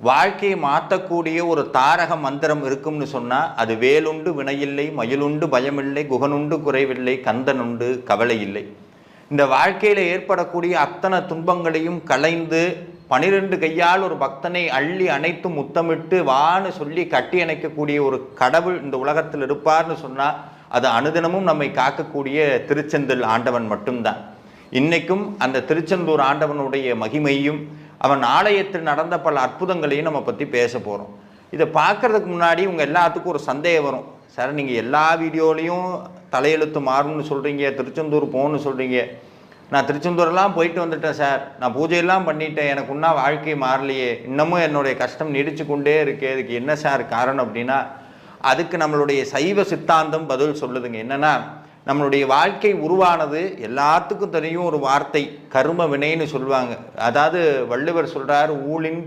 வாழ்க்கையை மாற்றக்கூடிய ஒரு தாரக மந்திரம் இருக்கும்னு சொன்னால் அது வேலுண்டு வினையில்லை மயிலுண்டு பயமில்லை குகனுண்டு குறைவில்லை கந்தனுண்டு கவலை இல்லை இந்த வாழ்க்கையில் ஏற்படக்கூடிய அத்தனை துன்பங்களையும் களைந்து பனிரெண்டு கையால் ஒரு பக்தனை அள்ளி அணைத்து முத்தமிட்டு வான்னு சொல்லி கட்டி அணைக்கக்கூடிய ஒரு கடவுள் இந்த உலகத்தில் இருப்பார்னு சொன்னால் அது அனுதினமும் நம்மை காக்கக்கூடிய திருச்செந்தில் ஆண்டவன் மட்டும்தான். இன்றைக்கும் அந்த திருச்செந்தூர் ஆண்டவனுடைய மகிமையும் அவன் ஆலயத்தில் நடந்த பல அற்புதங்களையும் நம்ம பற்றி பேச போகிறோம் இதை பார்க்கறதுக்கு முன்னாடி உங்கள் எல்லாத்துக்கும் ஒரு சந்தேகம் வரும். சார் நீங்கள் எல்லா வீடியோலையும் தலையெழுத்து மாறும்னு சொல்கிறீங்க திருச்செந்தூர் போகணும்னு சொல்கிறீங்க நான் திருச்செந்தூரெல்லாம் போயிட்டு வந்துட்டேன் சார். நான் பூஜையெல்லாம் பண்ணிட்டேன். எனக்கு இன்னும் வாழ்க்கை மாறலையே. இன்னமும் என்னுடைய கஷ்டம் நீடிச்சு கொண்டே இருக்கே. இதுக்கு என்ன சார் காரணம் அப்படின்னா அதுக்கு நம்மளுடைய சைவ சித்தாந்தம் பதில் சொல்லுதுங்க. என்னென்னா நம்மளுடைய வாழ்க்கை உருவானது எல்லாத்துக்கும் தெரியும் ஒரு வார்த்தை கர்ம வினைன்னு சொல்லுவாங்க. அதாவது வள்ளுவர் சொல்றார் ஊழின்